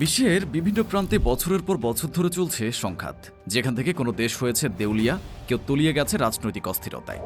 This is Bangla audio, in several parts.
বিশ্বের বিভিন্ন প্রান্তে বছরের পর বছর ধরে চলছে সংঘাত। যেখান থেকে কোনো দেশ হয়েছে দেউলিয়া, কেউ তলিয়ে গেছে রাজনৈতিক অস্থিরতায়।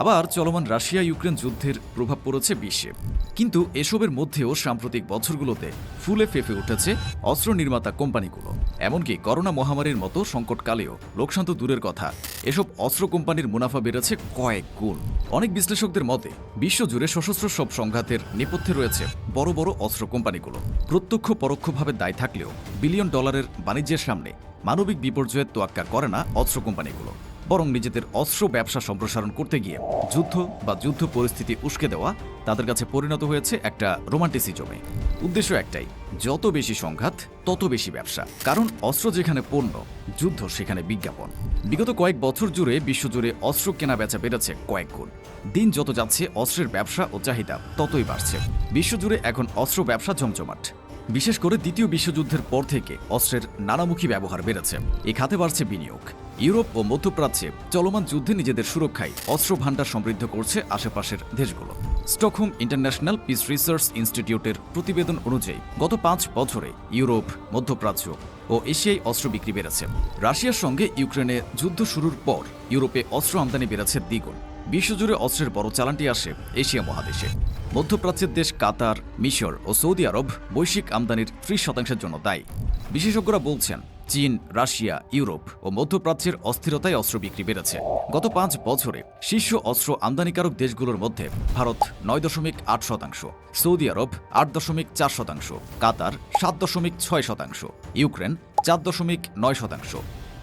আবার চলমান রাশিয়া ইউক্রেন যুদ্ধের প্রভাব পড়েছে বিশ্বে। কিন্তু এসবের মধ্যেও সাম্প্রতিক বছরগুলোতে ফুলে ফেঁপে উঠেছে অস্ত্র নির্মাতা কোম্পানিগুলো। এমনকি করোনা মহামারীর মতো সংকটকালেও লোকশান্ত দূরের কথা, এসব অস্ত্র কোম্পানির মুনাফা বেড়েছে কয়েক গুণ। অনেক বিশ্লেষকদের মতে, বিশ্বজুড়ে সশস্ত্র সব সংঘাতের নেপথ্যে রয়েছে বড় বড় অস্ত্র কোম্পানিগুলো। প্রত্যক্ষ পরোক্ষভাবে দায় থাকলেও বিলিয়ন ডলারের বাণিজ্যের সামনে মানবিক বিপর্যয়ের তোয়াক্কা করে না অস্ত্র কোম্পানিগুলো, বরং নিজেদের অস্ত্র ব্যবসা সম্প্রসারণ করতে গিয়ে যুদ্ধ বা যুদ্ধ পরিস্থিতি উস্কে দেওয়া তাদের কাছে পরিণত হয়েছে একটা রোমান্টিসিজমে। উদ্দেশ্য একটাই, যত বেশি সংঘাত, তত বেশি ব্যবসা। কারণ অস্ত্র যেখানে পণ্য, যুদ্ধ সেখানে বিজ্ঞাপন। বিগত কয়েক বছর জুড়ে বিশ্বজুড়ে অস্ত্র কেনা বেচা বেড়েছে কয়েক গুণ। দিন যত যাচ্ছে, অস্ত্রের ব্যবসা ও চাহিদা ততই বাড়ছে। বিশ্বজুড়ে এখন অস্ত্র ব্যবসা জমজমাট। বিশেষ করে দ্বিতীয় বিশ্বযুদ্ধের পর থেকে অস্ত্রের নানামুখী ব্যবহার বেড়েছে। এ খাতে বাড়ছে বিনিয়োগ। ইউরোপ ও মধ্যপ্রাচ্যে চলমান যুদ্ধে নিজেদের সুরক্ষায় অস্ত্র ভাণ্ডার সমৃদ্ধ করছে আশেপাশের দেশগুলো। স্টকহোম ইন্টারন্যাশনাল পিস রিসার্চ ইনস্টিটিউটের প্রতিবেদন অনুযায়ী গত পাঁচ বছরে ইউরোপ, মধ্যপ্রাচ্য ও এশিয়ায় অস্ত্র বিক্রি বেড়েছে। রাশিয়ার সঙ্গে ইউক্রেনে যুদ্ধ শুরুর পর ইউরোপে অস্ত্র আমদানি বেড়েছে দ্বিগুণ। বিশ্বজুড়ে অস্ত্রের বড় চালানটি আসে এশিয়া মহাদেশে। মধ্যপ্রাচ্যের দেশ কাতার, মিশর ও সৌদি আরব বৈশ্বিক আমদানির ত্রিশ শতাংশের জন্য দায়ী। বিশেষজ্ঞরা বলছেন, চীন, রাশিয়া, ইউরোপ ও মধ্যপ্রাচ্যের অস্থিরতায় অস্ত্র বিক্রি বেড়েছে। গত পাঁচ বছরে শীর্ষ অস্ত্র আমদানিকারক দেশগুলোর মধ্যে ভারত নয় দশমিক আট শতাংশ, সৌদি আরব আট দশমিক চার শতাংশ, কাতার সাত দশমিক ছয় শতাংশ, ইউক্রেন চার দশমিক নয় শতাংশ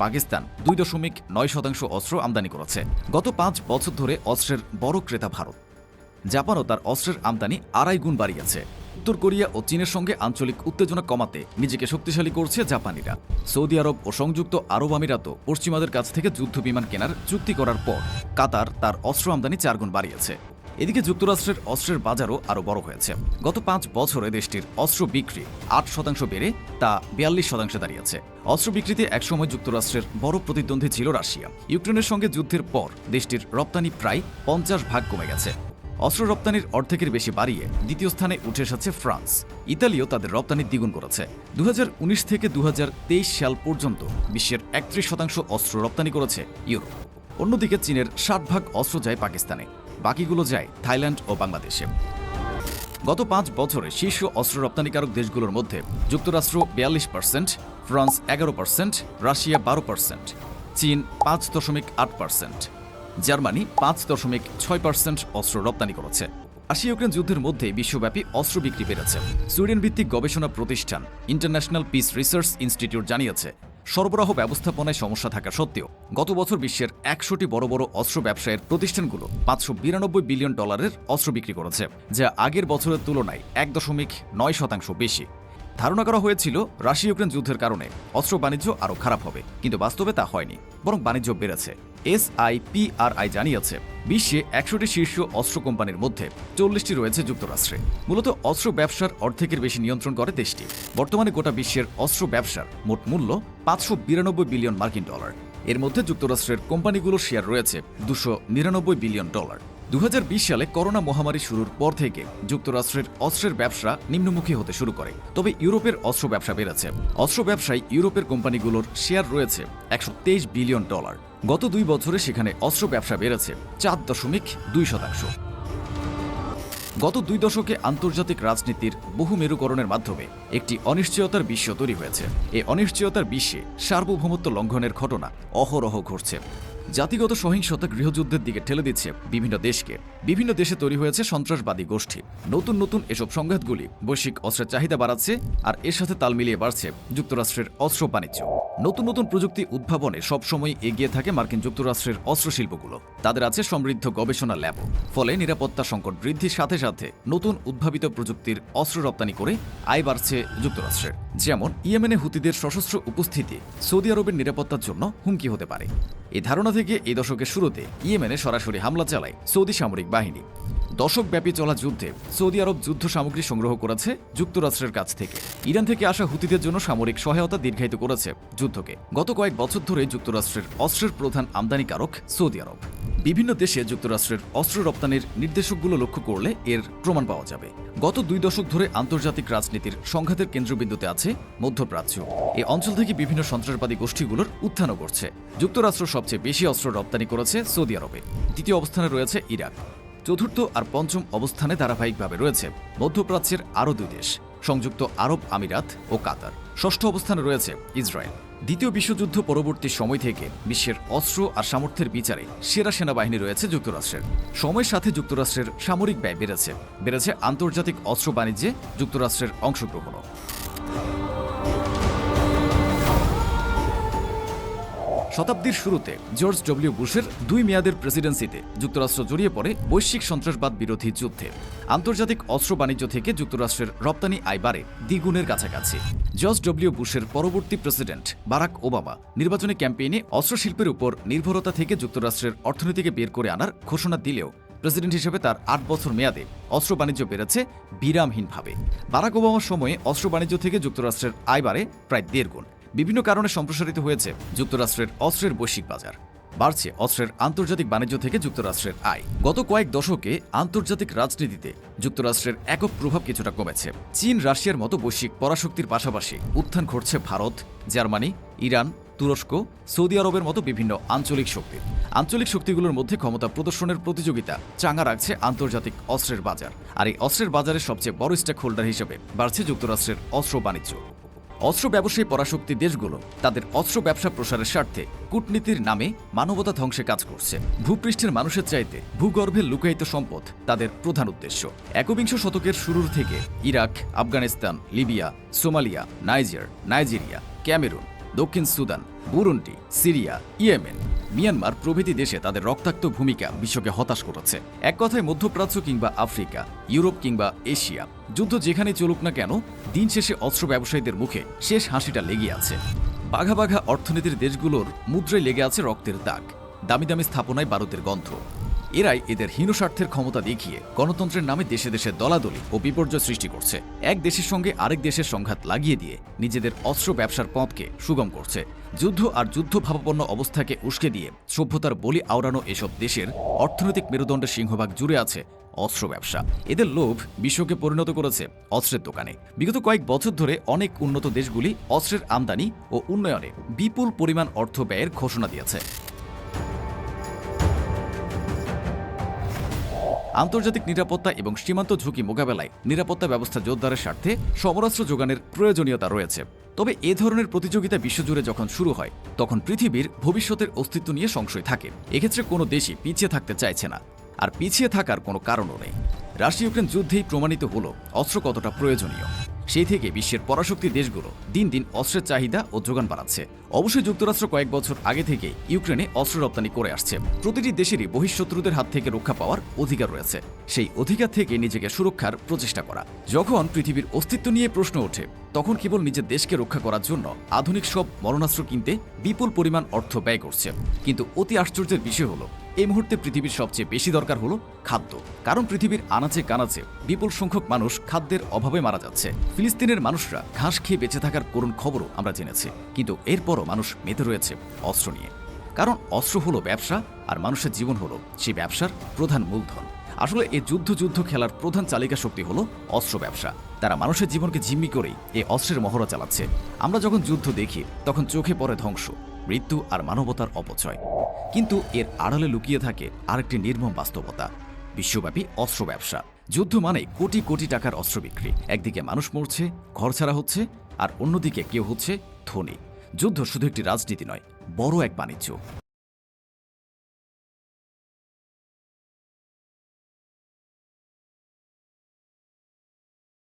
পাকিস্তান দুই দশমিক নয় শতাংশ অস্ত্র আমদানি করেছে। গত পাঁচ বছর ধরে অস্ত্রের বড় ক্রেতা ভারত। জাপানও তার অস্ত্রের আমদানি আড়াই গুণ বাড়িয়েছে। উত্তর কোরিয়া ও চীনের সঙ্গে আঞ্চলিক উত্তেজনা কমাতে নিজেকে শক্তিশালী করছে জাপানিরা। সৌদি আরব ও সংযুক্ত আরব আমিরাতও পশ্চিমাদের কাছ থেকে যুদ্ধ বিমান কেনার চুক্তি করার পর কাতার তার অস্ত্র আমদানি চারগুণ বাড়িয়েছে। এদিকে যুক্তরাষ্ট্রের অস্ত্রের বাজারও আরও বড় হয়েছে। গত পাঁচ বছরে দেশটির অস্ত্র বিক্রি আট শতাংশ বেড়ে তা বিয়াল্লিশ শতাংশে দাঁড়িয়েছে। অস্ত্র বিক্রিতে একসময় যুক্তরাষ্ট্রের বড় প্রতিদ্বন্দ্বী ছিল রাশিয়া। ইউক্রেনের সঙ্গে যুদ্ধের পর দেশটির রপ্তানি প্রায় পঞ্চাশ ভাগ কমে গেছে। অস্ত্র রপ্তানির অর্ধেকের বেশি বাড়িয়ে দ্বিতীয় স্থানে উঠে এসেছে ফ্রান্স। ইতালিও তাদের রপ্তানি দ্বিগুণ করেছে। দু হাজার উনিশ থেকে দু হাজার তেইশ সাল পর্যন্ত বিশ্বের একত্রিশ শতাংশ অস্ত্র রপ্তানি করেছে ইউরোপ। অন্যদিকে চীনের ষাট ভাগ অস্ত্র যায় পাকিস্তানে। বাকিগুলো যায় থাইল্যান্ড ও বাংলাদেশে। গত পাঁচ বছরে শীর্ষ অস্ত্র রপ্তানিকারক দেশগুলোর মধ্যে যুক্তরাষ্ট্র বিয়াল্লিশ পার্সেন্ট ফ্রান্স এগারো পার্সেন্ট রাশিয়া বারো পার্সেন্ট চীন পাঁচ দশমিক আট পার্সেন্ট জার্মানি পাঁচ দশমিক ছয় পার্সেন্ট অস্ত্র রপ্তানি করেছে। রাশিয়া ইউক্রেন যুদ্ধের মধ্যে বিশ্বব্যাপী অস্ত্র বিক্রি বেড়েছে। সুইডেন ভিত্তিক গবেষণা প্রতিষ্ঠান ইন্টারন্যাশনাল পিস রিসার্চ ইনস্টিটিউট জানিয়েছে সরবরাহ ব্যবস্থাপনায় সমস্যা থাকা সত্ত্বেও গত বছর বিশ্বের একশোটি বড় বড় অস্ত্র ব্যবসায়ের প্রতিষ্ঠানগুলো পাঁচশো বিরানব্বই বিলিয়ন ডলারের অস্ত্র বিক্রি করেছে, যা আগের বছরের তুলনায় এক দশমিক নয় শতাংশ বেশি। ধারণা করা হয়েছিল রাশিয়া ইউক্রেন যুদ্ধের কারণে অস্ত্র বাণিজ্য আরও খারাপ হবে, কিন্তু বাস্তবে তা হয়নি, বরং বাণিজ্য বেড়েছে। এসআইপিআরআই জানিয়েছে, বিশ্বে একশোটি শীর্ষ অস্ত্র কোম্পানির মধ্যে চল্লিশটি রয়েছে যুক্তরাষ্ট্রে। মূলত অস্ত্র ব্যবসার অর্ধেকের বেশি নিয়ন্ত্রণ করে দেশটি। বর্তমানে গোটা বিশ্বের অস্ত্র ব্যবসার মোট মূল্য পাঁচশো বিরানব্বই বিলিয়ন মার্কিন ডলার। এর মধ্যে যুক্তরাষ্ট্রের কোম্পানিগুলোর শেয়ার রয়েছে দুশো নিরানব্বই বিলিয়ন ডলার। দু হাজার বিশ সালে করোনা মহামারী শুরুর পর থেকে যুক্তরাষ্ট্রের অস্ত্রের ব্যবসা নিম্নমুখী হতে শুরু করে। তবে ইউরোপের অস্ত্র ব্যবসা বেড়েছে। অস্ত্র ব্যবসায় ইউরোপের কোম্পানিগুলোর শেয়ার রয়েছে একশো তেইশ বিলিয়ন ডলার। গত দুই বছরে সেখানে অস্ত্র ব্যবসা বেড়েছে চার দশমিক দুই শতাংশ। গত দুই দশকে আন্তর্জাতিক রাজনীতির বহু মেরুকরণের মাধ্যমে একটি অনিশ্চয়তার বিশ্ব তৈরি হয়েছে। এই অনিশ্চয়তার বিশ্বে সার্বভৌমত্ব লঙ্ঘনের ঘটনা অহরহ ঘটছে। জাতিগত সহিংসতা গৃহযুদ্ধের দিকে ঠেলে দিচ্ছে বিভিন্ন দেশকে। বিভিন্ন দেশে তৈরি হয়েছে সন্ত্রাসবাদী গোষ্ঠী। নতুন নতুন এসব সংঘাতগুলি বৈশ্বিক অস্ত্রের চাহিদা বাড়াচ্ছে আর এর সাথে তাল মিলিয়ে বাড়ছে যুক্তরাষ্ট্রের অস্ত্র বাণিজ্য। নতুন নতুন প্রযুক্তি উদ্ভাবনে সবসময় এগিয়ে থাকে মার্কিন যুক্তরাষ্ট্রের অস্ত্রশিল্পগুলো তাদের আছে সমৃদ্ধ গবেষণা ল্যাব। ফলে নিরাপত্তা সংকট বৃদ্ধির সাথে সাথে নতুন উদ্ভাবিত প্রযুক্তির অস্ত্র রপ্তানি করে আয় বাড়ছে যুক্তরাষ্ট্রের যেমন ইয়েমেনে হুতিদের সশস্ত্র উপস্থিতি সৌদি আরবের নিরাপত্তার জন্য হুমকি হতে পারে। এই ধারণা থেকে এই দশকের শুরুতে ইয়েমেনে সরাসরি হামলা চালায় সৌদি সামরিক বাহিনী। দশকব্যাপী চলা যুদ্ধে সৌদি আরব যুদ্ধ সামগ্রী সংগ্রহ করেছে যুক্তরাষ্ট্রের কাছ থেকে। ইরান থেকে আসা হুতিদের জন্য সামরিক সহায়তা দীর্ঘায়িত করেছে যুদ্ধকে। গত কয়েক বছর ধরে যুক্তরাষ্ট্রের অস্ত্রের প্রধান আমদানিকারক সৌদি আরব। বিভিন্ন দেশে যুক্তরাষ্ট্রের অস্ত্র রপ্তানির নির্দেশকগুলো লক্ষ্য করলে এর প্রমাণ পাওয়া যাবে। গত দুই দশক ধরে আন্তর্জাতিক রাজনীতির সংঘাতের কেন্দ্রবিন্দুতে আছে মধ্যপ্রাচ্য। এই অঞ্চল থেকে বিভিন্ন সন্ত্রাসবাদী গোষ্ঠীগুলোর উত্থানও করছে যুক্তরাষ্ট্র সবচেয়ে বেশি অস্ত্র রপ্তানি করেছে সৌদি আরবে। দ্বিতীয় অবস্থানে রয়েছে ইরাক চতুর্থ আর পঞ্চম অবস্থানে ধারাবাহিকভাবে রয়েছে। মধ্যপ্রাচ্যের আরও দুই দেশ, সংযুক্ত আরব আমিরাত ও কাতার। ষষ্ঠ অবস্থানে রয়েছে ইসরায়েল। দ্বিতীয় বিশ্বযুদ্ধ পরবর্তী সময় থেকে বিশ্বের অস্ত্র আর সামর্থ্যের বিচারে সেরা সেনাবাহিনী রয়েছে যুক্তরাষ্ট্রের। সময়ের সাথে যুক্তরাষ্ট্রের সামরিক ব্যয় বেড়েছে। বেড়েছে আন্তর্জাতিক অস্ত্র বাণিজ্যে যুক্তরাষ্ট্রের অংশগ্রহণও। শতাব্দীর শুরুতে জর্জ ডব্লিউ বুশের দুই মেয়াদের প্রেসিডেন্সিতে যুক্তরাষ্ট্র জড়িয়ে পড়ে বৈশ্বিক সন্ত্রাসবাদ বিরোধী যুদ্ধে। আন্তর্জাতিক অস্ত্র বাণিজ্য থেকে যুক্তরাষ্ট্রের রপ্তানি আয় বাড়ে দ্বিগুণের কাছাকাছি। জর্জ ডব্লিউ বুশের পরবর্তী প্রেসিডেন্ট বারাক ওবামা নির্বাচনী ক্যাম্পেইনে অস্ত্রশিল্পের উপর নির্ভরতা থেকে যুক্তরাষ্ট্রের অর্থনীতিকে বের করে আনার ঘোষণা দিলেও প্রেসিডেন্ট হিসেবে তার আট বছর মেয়াদে অস্ত্র বাণিজ্য বেড়েছে বিরামহীনভাবে। বারাক ওবামার সময়ে অস্ত্র বাণিজ্য থেকে যুক্তরাষ্ট্রের আয় বাড়ে প্রায় দেড় গুণ। বিভিন্ন কারণে সম্প্রসারিত হয়েছে যুক্তরাষ্ট্রের অস্ত্রের বৈশ্বিক বাজার। বাড়ছে অস্ত্রের আন্তর্জাতিক বাণিজ্য থেকে যুক্তরাষ্ট্রের আয়। গত কয়েক দশকে আন্তর্জাতিক রাজনীতিতে যুক্তরাষ্ট্রের একক প্রভাব কিছুটা কমেছে। চীন, রাশিয়ার মতো বৈশ্বিক পরাশক্তির পাশাপাশি উত্থান ঘটছে ভারত, জার্মানি, ইরান, তুরস্ক, সৌদি আরবের মতো বিভিন্ন আঞ্চলিক শক্তি। আঞ্চলিক শক্তিগুলোর মধ্যে ক্ষমতা প্রদর্শনের প্রতিযোগিতা চাঙা রাখছে আন্তর্জাতিক অস্ত্রের বাজার। আর এই অস্ত্রের বাজারের সবচেয়ে বড় স্টেক হোল্ডার হিসেবে বাড়ছে যুক্তরাষ্ট্রের অস্ত্র বাণিজ্য। অস্ত্র ব্যবসায়ী পরাশক্তি দেশগুলো তাদের অস্ত্র ব্যবসা প্রসারের স্বার্থে কূটনীতির নামে মানবতা ধ্বংসে কাজ করছে। ভূপৃষ্ঠের মানুষের চাইতে ভূগর্ভের লুকায়িত সম্পদ তাদের প্রধান উদ্দেশ্য। একবিংশ শতকের শুরুর থেকে Iraq, Afghanistan, Libya, Somalia, Niger, Nigeria, Cameroon, দক্ষিণ Sudan Burundi, Syria, Yemen, Myanmar প্রভৃতি দেশে তাদের রক্তাক্ত ভূমিকা বিশ্বকে হতাশ করেছে। এক কথায় মধ্যপ্রাচ্য কিংবা আফ্রিকা, ইউরোপ কিংবা এশিয়া, যুদ্ধ যেখানে চলুক না কেন, দিন শেষে অস্ত্র ব্যবসায়ীদের মুখে শেষ হাসিটা লেগে আছে। বাঘা বাঘা অর্থনীতির দেশগুলোর মুদ্রায় লেগে আছে রক্তের দাগ, দামি দামি স্থাপনায় বারুদের গন্ধ। এরাই এদের হীন স্বার্থের ক্ষমতা দেখিয়ে গণতন্ত্রের নামে দেশে দেশে দলাদলি ও বিপর্যয় সৃষ্টি করছে। এক দেশের সঙ্গে আরেক দেশের সংঘাত লাগিয়ে দিয়ে নিজেদের অস্ত্র ব্যবসার পথকে সুগম করছে। যুদ্ধ আর যুদ্ধ ভাবাপন্ন অবস্থাকে উস্কে দিয়ে সভ্যতার বলি আওড়ানো এসব দেশের অর্থনৈতিক মেরুদণ্ডের সিংহভাগ জুড়ে আছে অস্ত্র ব্যবসা। এদের লোভ বিশ্বকে পরিণত করেছে অস্ত্রের দোকানে। বিগত কয়েক বছর ধরে অনেক উন্নত দেশগুলি অস্ত্রের আমদানি ও উন্নয়নে বিপুল পরিমাণ অর্থ ব্যয়ের ঘোষণা দিয়েছে। আন্তর্জাতিক নিরাপত্তা এবং সীমান্ত ঝুঁকি মোকাবেলায় নিরাপত্তা ব্যবস্থা জোরদারের স্বার্থে সমরাস্ত্র যোগানের প্রয়োজনীয়তা রয়েছে। তবে এ ধরনের প্রতিযোগিতা বিশ্বজুড়ে যখন শুরু হয়, তখন পৃথিবীর ভবিষ্যতের অস্তিত্ব নিয়ে সংশয় থাকে। এক্ষেত্রে কোনো দেশই পিছিয়ে থাকতে চাইছে না। আর পিছিয়ে থাকার কোনো কারণও নেই। রাশিয়া ইউক্রেন যুদ্ধেই প্রমাণিত হলো, অস্ত্র কতটা প্রয়োজনীয়। সেই থেকে বিশ্বের পরাশক্তি দেশগুলো দিন দিন অস্ত্রের চাহিদা ও যোগান বাড়াচ্ছে। অবশ্যই যুক্তরাষ্ট্র কয়েক বছর আগে থেকে ইউক্রেনে অস্ত্র রপ্তানি করে আসছে। প্রতিটি দেশেরই বহিঃশত্রুদের হাত থেকে রক্ষা পাওয়ার অধিকার রয়েছে। সেই অধিকার থেকে নিজেকে সুরক্ষার প্রচেষ্টা করা। যখন পৃথিবীর অস্তিত্ব নিয়ে প্রশ্ন ওঠে, তখন কেবল নিজের দেশকে রক্ষা করার জন্য আধুনিক সব মরণাস্ত্র কিনতে বিপুল পরিমাণ অর্থ ব্যয় করছে। কিন্তু অতি আশ্চর্যের বিষয় হলো এই মুহূর্তে পৃথিবীর সবচেয়ে বেশি দরকার হলো খাদ্য। কারণ পৃথিবীর আনাচে কানাচে বিপুল সংখ্যক মানুষ খাদ্যের অভাবে মারা যাচ্ছে। ফিলিস্তিনের মানুষরা ঘাস খেয়ে বেঁচে থাকার করুণ খবরও আমরা জেনেছি। কিন্তু এরপরও মানুষ মেতে রয়েছে অস্ত্র নিয়ে। কারণ অস্ত্র হলো ব্যবসা আর মানুষের জীবন হলো সেই ব্যবসার প্রধান মূলধন। আসলে এই যুদ্ধ যুদ্ধ খেলার প্রধান চালিকা শক্তি হলো অস্ত্র ব্যবসা। তারা মানুষের জীবনকে জিম্মি করেই এই অস্ত্রের মহড়া চালাচ্ছে। আমরা যখন যুদ্ধ দেখি, তখন চোখে পড়ে ধ্বংস, মৃত্যু আর মানবতার অপচয়। কিন্তু এর আড়ালে লুকিয়ে থাকে আরেকটি নির্মম বাস্তবতা, বিশ্বব্যাপী অস্ত্র ব্যবসা। যুদ্ধ মানে কোটি কোটি টাকার অস্ত্র বিক্রি। একদিকে মানুষ মরছে ঘর ছাড়া হচ্ছে, আর অন্যদিকে কেউ হচ্ছে ধনী। যুদ্ধ শুধু একটি রাজনীতি নয়, বড় এক বাণিজ্য।